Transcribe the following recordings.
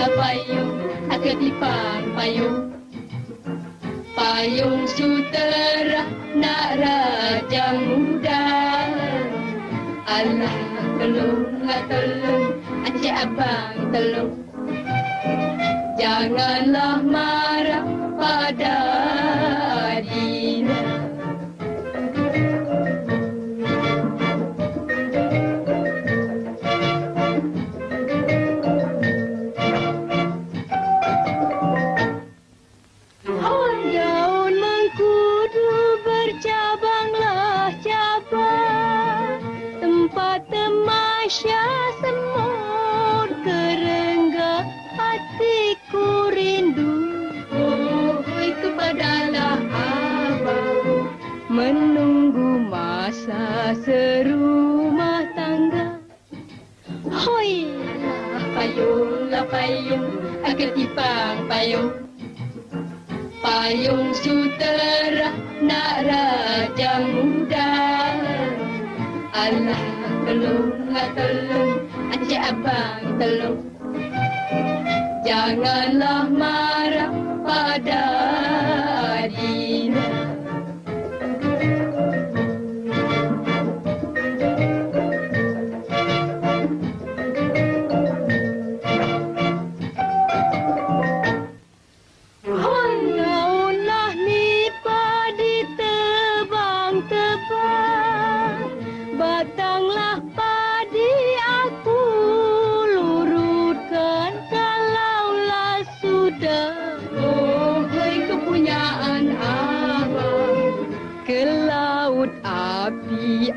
Hoi! Payung aku tipang payung. Payung sutera nak raja muda. Allah tolong, lah tolong, acik abang tolong. Janganlah marah pada temasya semut kerengga Hatiku rindu Oh, kepadalah abang. Menunggu masa serumah tangga Hoi! Payung lah payung, aku tipang payung. Payung sutera nak raja muda. Allah tolong, lah tolong, acik abang tolong. Janganlah marah pada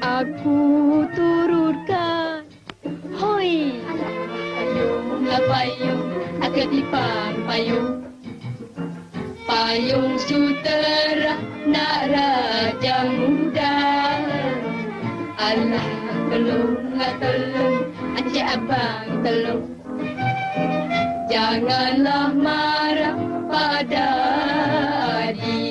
aku turutkan Hoi! Payung lah payung, aku tipang payung. Payung sutera nak raja muda. Allah tolong, nak tolong Encik Abang tolong Janganlah marah pada adik